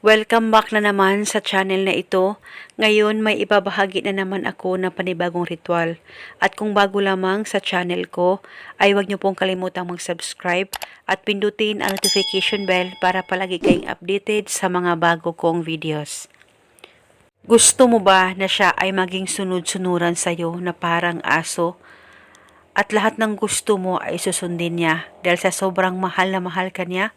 Welcome back na naman sa channel na ito. Ngayon may ibabahagi na naman ako na panibagong ritual. At kung bago lamang sa channel ko, ay huwag niyo pong kalimutang mag-subscribe at pindutin ang notification bell para palagi kayong updated sa mga bago kong videos. Gusto mo ba na siya ay maging sunod-sunuran sa'yo na parang aso? At lahat ng gusto mo ay susundin niya dahil sa sobrang mahal na mahal ka niya?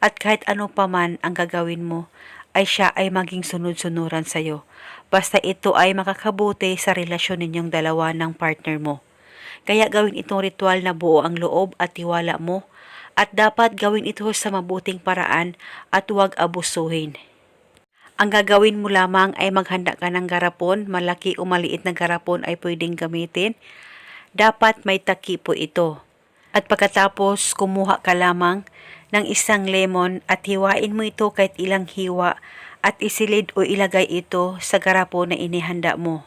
At kahit ano pa man ang gagawin mo, ay siya ay maging sunod-sunuran sa'yo. Basta ito ay makakabuti sa relasyon ninyong dalawa ng partner mo. Kaya gawin itong ritual na buo ang loob at tiwala mo at dapat gawin ito sa mabuting paraan at huwag abusuhin. Ang gagawin mo lamang ay maghanda ka ng garapon, malaki o maliit na garapon ay pwedeng gamitin. Dapat may taki po ito. At pagkatapos, kumuha ka lamang ng isang lemon at hiwain mo ito kahit ilang hiwa at isilid o ilagay ito sa garapon na inihanda mo.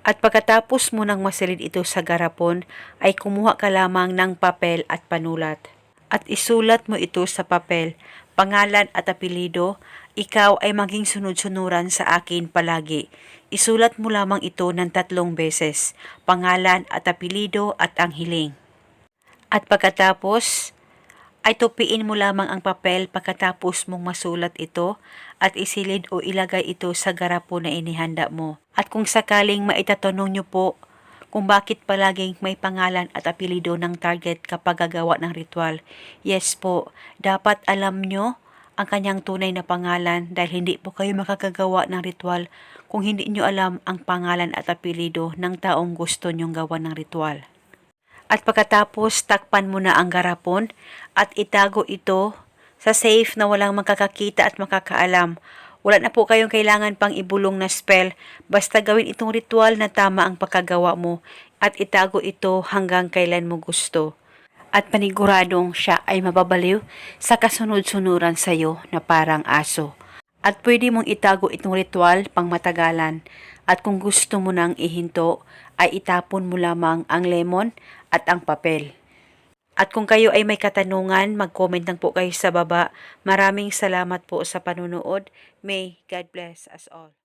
At pagkatapos mo nang masilid ito sa garapon, ay kumuha ka lamang ng papel at panulat. At isulat mo ito sa papel, pangalan at apelido, ikaw ay maging sunod-sunuran sa akin palagi. Isulat mo lamang ito ng tatlong beses, pangalan at apelido at ang hiling. At pagkatapos, ay tupiin mo lamang ang papel pagkatapos mong masulat ito at isilid o ilagay ito sa garapon na inihanda mo. At kung sakaling maitatanong nyo po kung bakit palaging may pangalan at apelido ng target kapag gagawa ng ritual, yes po, dapat alam nyo ang kanyang tunay na pangalan dahil hindi po kayo makakagawa ng ritual kung hindi nyo alam ang pangalan at apelido ng taong gusto nyong gawa ng ritual. At pagkatapos, takpan mo na ang garapon at itago ito sa safe na walang makakakita at makakaalam. Wala na po kayong kailangan pang ibulong na spell. Basta gawin itong ritual na tama ang pagkagawa mo at itago ito hanggang kailan mo gusto. At paniguradong siya ay mababaliw sa kasunod-sunuran sa'yo na parang aso. At pwede mong itago itong ritual pang matagalan. At kung gusto mo nang ihinto, ay itapon mo lamang ang lemon at ang papel. At kung kayo ay may katanungan, mag-comment lang po kayo sa baba. Maraming salamat po sa panunood. May God bless us all.